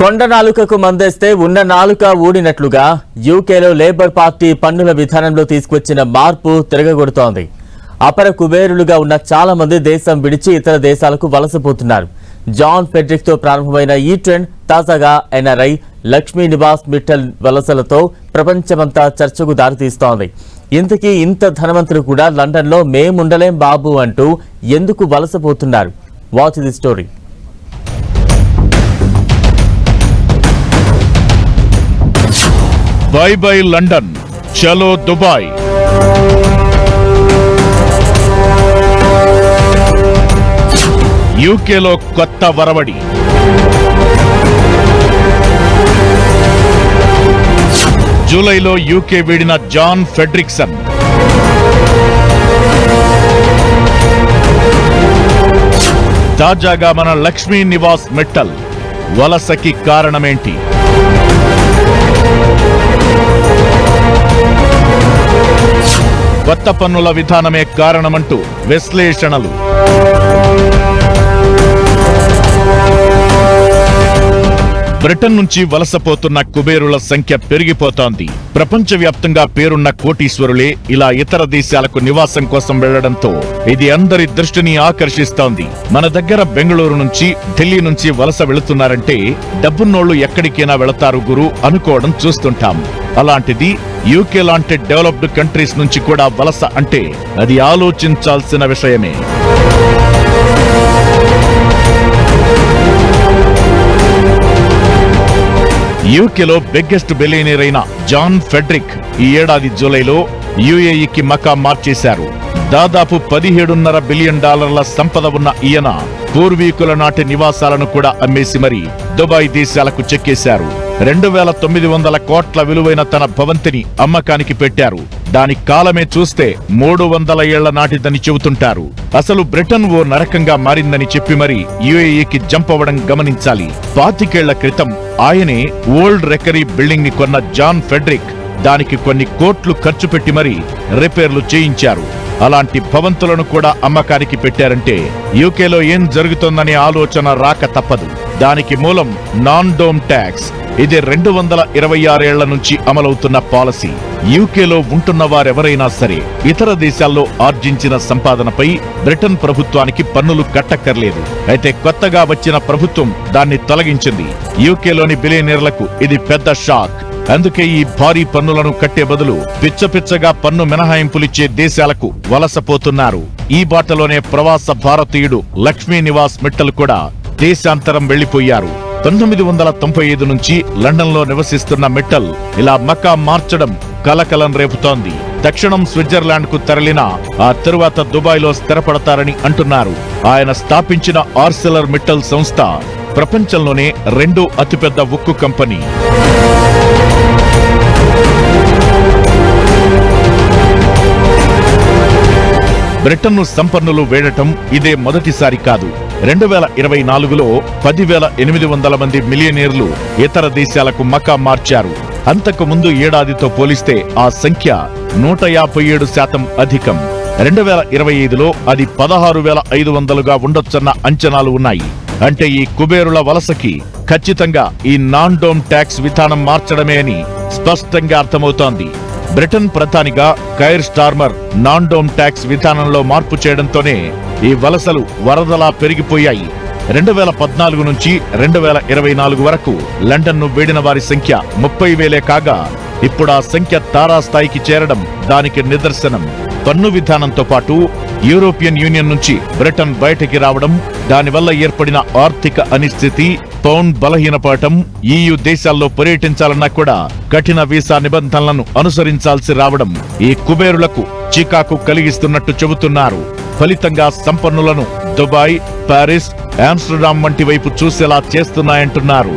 కొండ నాలుకకు మందేస్తే ఉన్న నాలుక ఊడినట్లుగా యూకేలో లేబర్ పార్టీ పన్నుల విధానంలో తీసుకొచ్చిన మార్పు తిరగగొడుతోంది. అపర కుబేరులుగా ఉన్న చాలా మంది దేశం విడిచి ఇతర దేశాలకు వలసపోతున్నారు. జాన్ ఫెడ్రిక్తో ప్రారంభమైన ఈ ట్రెండ్ తాజాగా ఎన్ఆర్ఐ లక్ష్మీ నివాస్ మిట్టల్ వలసలతో ప్రపంచమంతా చర్చకు దారితీస్తోంది. ఇంతకీ ఇంత ధనవంతులు కూడా లండన్లో మేముండలేం బాబు అంటూ ఎందుకు వలసపోతున్నారు? Watch the story. Bye bye London. చలో దుబాయ్. యూకేలో కొత్త వరవడి. జూలైలో యూకే వీడిన జాన్ ఫెడ్రిక్సన్ తాజాగా మన లక్ష్మీ నివాస్ మెట్టల్. వలసకి కారణమేంటి? కొత్త పన్నుల విధానమే కారణమంటూ విశ్లేషణలు. బ్రిటన్ నుంచి వలసపోతున్న కుబేరుల సంఖ్య పెరిగిపోతోంది. ప్రపంచవ్యాప్తంగా పేరున్న కోటీశ్వరులే ఇలా ఇతర దేశాలకు నివాసం కోసం వెళ్ళడంతో ఇది అందరి దృష్టిని ఆకర్షిస్తోంది. మన దగ్గర బెంగళూరు నుంచి ఢిల్లీ నుంచి వలస వెళుతున్నారంటే డబ్బున్నోళ్ళు ఎక్కడికైనా వెళతారు గురు అనుకోవడం చూస్తుంటాం. అలాంటిది యూకే లాంటి డెవలప్డ్ కంట్రీస్ నుంచి కూడా వలస అంటే అది ఆలోచించాల్సిన విషయమే. యూకేలో బిగ్గెస్ట్ బిలియనీర్ అయిన జాన్ ఫెడ్రిక్ ఈ ఏడాది జూలైలో యుఏఈకి మకా మార్చేశారు. దాదాపు పదిహేడున్నర బిలియన్ డాలర్ల సంపద ఉన్న ఈయన పూర్వీకుల నాటి నివాసాలను కూడా అమ్మేసి మరీ దుబాయ్ దేశాలకు చెక్కేశారు. రెండు వేల తొమ్మిది వందల కోట్ల విలువైన తన భవంతిని అమ్మకానికి పెట్టారు. దాని కాలమే చూస్తే మూడు వందల ఏళ్ళ నాటిదని చెబుతుంటారు. అసలు బ్రిటన్ ఓ నరకంగా మారిందని చెప్పి మరి యుఏఈకి జంప్ అవ్వడం గమనించాలి. పాతికేళ్ళ క్రితం ఆయనే ఓల్డ్ రెకరీ బిల్డింగ్ని కొన్న జాన్ ఫెడ్రిక్ దానికి కొన్ని కోట్లు ఖర్చు పెట్టి మరీ రిపేర్లు చేయించారు. అలాంటి భవంతులను కూడా అమ్మకానికి పెట్టారంటే యూకేలో ఏం జరుగుతోందనే ఆలోచన రాక తప్పదు. దానికి మూలం నాన్ డోమ్ ట్యాక్స్. ఇది రెండు వందల ఇరవై ఆరేళ్ళ నుంచి అమలవుతున్న పాలసీ. యూకేలో ఉంటున్న వారెవరైనా సరే ఇతర దేశాల్లో ఆర్జించిన సంపాదనపై బ్రిటన్ ప్రభుత్వానికి పన్నులు కట్టక్కర్లేదు. అయితే కొత్తగా వచ్చిన ప్రభుత్వం దాన్ని తొలగించింది. యూకేలోని బిలియనీర్లకు ఇది పెద్ద షాక్. అందుకే ఈ భారీ పన్నులను కట్టే బదులు పిచ్చపిచ్చగా పన్ను మినహాయింపులిచ్చే దేశాలకు వలసపోతున్నారు. ఈ బాటలోనే ప్రవాస భారతీయుడు లక్ష్మీ నివాస్ మిట్టల్ కూడా దేశాంతరం వెళ్ళిపోయారు పంతొమ్మిది వందల తొంభై ఐదు నుంచి లండన్లో నివసిస్తున్న మిట్టల్ ఇలా మక్కా మార్చడం కలకలం రేపుతోంది. దక్షిణం స్విట్జర్లాండ్కు తరలిన ఆ తరువాత దుబాయ్లో స్థిరపడతారని అంటున్నారు. ఆయన స్థాపించిన ఆర్సెలర్ మిట్టల్ సంస్థ ప్రపంచంలోనే రెండో అతిపెద్ద ఉక్కు కంపెనీ. బ్రిటన్ను సంపన్నులు వేడటం ఇదే మొదటిసారి కాదు. రెండు వేల ఇరవై నాలుగులో పదివేల ఎనిమిది వందల మంది మిలియనీర్లు ఇతర దేశాలకు మకా మార్చారు. అంతకు ముందు ఏడాదితో పోలిస్తే ఆ సంఖ్య నూట యాభై ఏడు శాతం అధికం. రెండు వేల ఇరవై ఐదులో అది పదహారు వేల ఐదు వందలుగా ఉండొచ్చన్న అంచనాలు ఉన్నాయి. అంటే ఈ కుబేరుల వలసకి ఖచ్చితంగా ఈ నాన్ డోమ్ ట్యాక్స్ విధానం మార్చడమే అని స్పష్టంగా అర్థమవుతోంది. బ్రిటన్ ప్రధానిగా Keir Starmer non dom tax విధానంలో మార్పు చేయడంతోనే ఈ వలసలు వరదలా పెరిగిపోయాయి. రెండు వేల పద్నాలుగు నుంచి రెండు వేల ఇరవై నాలుగు వరకు లండన్ను వారి సంఖ్య ముప్పై వేలే కాగా ఇప్పుడు ఆ సంఖ్య తారాస్థాయికి చేరడం దానికి నిదర్శనం. పన్ను విధానంతో పాటు యూరోపియన్ యూనియన్ నుంచి బ్రిటన్ బయటికి రావడం దానివల్ల ఏర్పడిన ఆర్థిక అనిశ్చితి పౌండ్ బలహీనపడటం ఈయు దేశాల్లో పర్యటించాలన్నా కూడా కఠిన వీసా నిబంధనలను అనుసరించాల్సి రావడం ఈ కుబేరులకు చికాకు కలిగిస్తున్నట్టు చెబుతున్నారు. ఫలితంగా సంపన్నులను దుబాయ్ పారిస్ ఆమ్స్టర్డామ్ వంటి వైపు చూసేలా చేస్తున్నాయంటున్నారు.